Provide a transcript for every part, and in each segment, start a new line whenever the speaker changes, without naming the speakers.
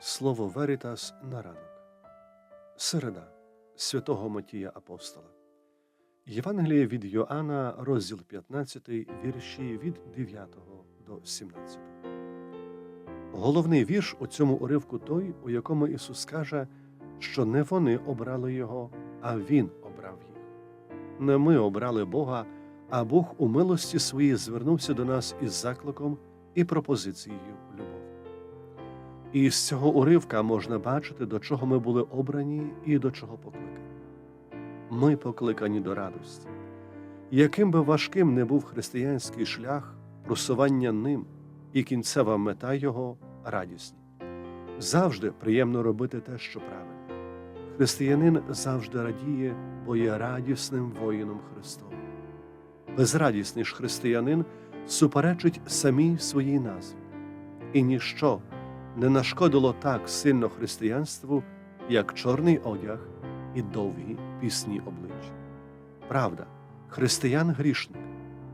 Слово Веритас на ранок. Середа святого Матія Апостола. Євангеліє від Йоанна, розділ 15, вірші від 9 до 17. Головний вірш у цьому уривку той, у якому Ісус каже, що не вони обрали Його, а Він обрав їх. Не ми обрали Бога, а Бог у милості своїй звернувся до нас із закликом і пропозицією любові. І з цього уривка можна бачити, до чого ми були обрані і до чого покликані. Ми покликані до радості. Яким би важким не був християнський шлях, просування ним і кінцева мета його радісні. Завжди приємно робити те, що правильно. Християнин завжди радіє, бо є радісним воїном Христовим. Безрадісний ж християнин суперечить самій своїй назві, і ніщо не нашкодило так сильно християнству, як чорний одяг і довгі пісні обличчя. Правда, християн грішник,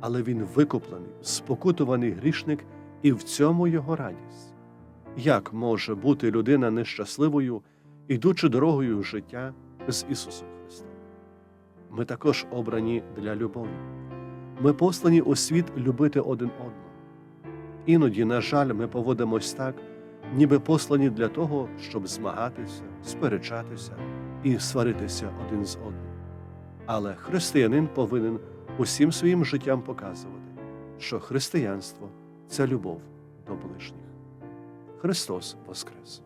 але він викуплений, спокутуваний грішник, і в цьому його радість. Як може бути людина нещасливою, ідучи дорогою життя з Ісусом Христом? Ми також обрані для любові. Ми послані у світ любити один одного. Іноді, на жаль, ми поводимось так, ніби послані для того, щоб змагатися, сперечатися і сваритися один з одним. Але християнин повинен усім своїм життям показувати, що християнство це любов до ближніх. Христос Воскрес!